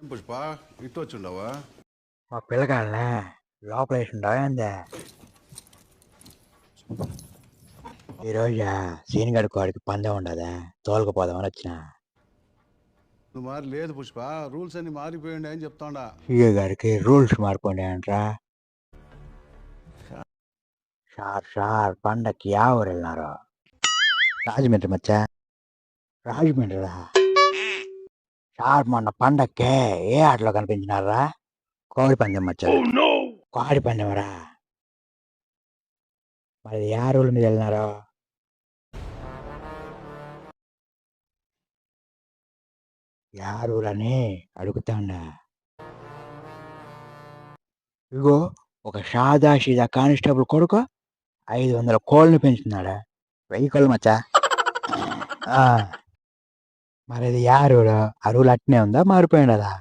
ఏం పుష్ప ఇటు వచ్చిండవా మా పిల్లగాళ్ళనే లోపల వేసిండవు ఏందే ఈరోజు సీనిగడ్ కోడికి పందెం ఉండదా తోలుకుపోదామని వచ్చిన నువ్వు మరి లేదు పుష్ప రూల్స్ అన్ని మారిపోయింది అని చెప్తాడా సీఏ గారికి రూల్స్ మారిపోండి అంట్రా సార్ సార్ పండక్కి యా ఊరు వెళ్ళినారు రాజమండ్రి మచ్చా రాజమండ్రిరా సార్ మొన్న పండక్కే ఏ ఆటలో కనిపించినారా కోడి పందెం మచ్చా కోడి పందెమరా? మరి ఏ రూల్ మీద వెళ్ళినారు? రూల్ అని అడుగుతాండా ఇగో ఒక సీదా కానిస్టేబుల్ కొడుకు ఐదు వందల కోళ్ళని పెంచుతున్నాడా? వెయ్యి కోళ్ళు మచ్చా? ఆ, మరి అది యారు అరువులు అట్నే ఉందా? మారిపోయినదా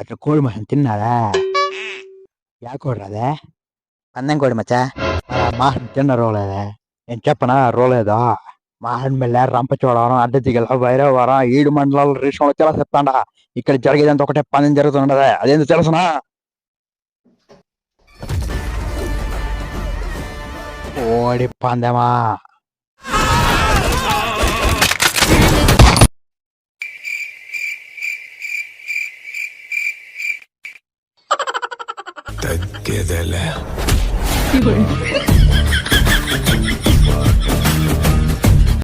అట్లా కోడి మసం తిన్నారా? యా కోడి పందెం కోడి మచ్చా? మరి మాసం తిన్న రోలేదే. నేను చెప్పనా రోలేదా? మహన్మెల్ల రంపచోడవరం అడ్డ దిగల వైరవరం ఏడు మండలాల రేషంలో చాలా చెప్తాండా. ఇక్కడ జరిగేదంతా ఒకటే పందెం జరుగుతుండదే. అదేందో తెలుసునా? ఓడి పందెమా? తగ్గేదేలే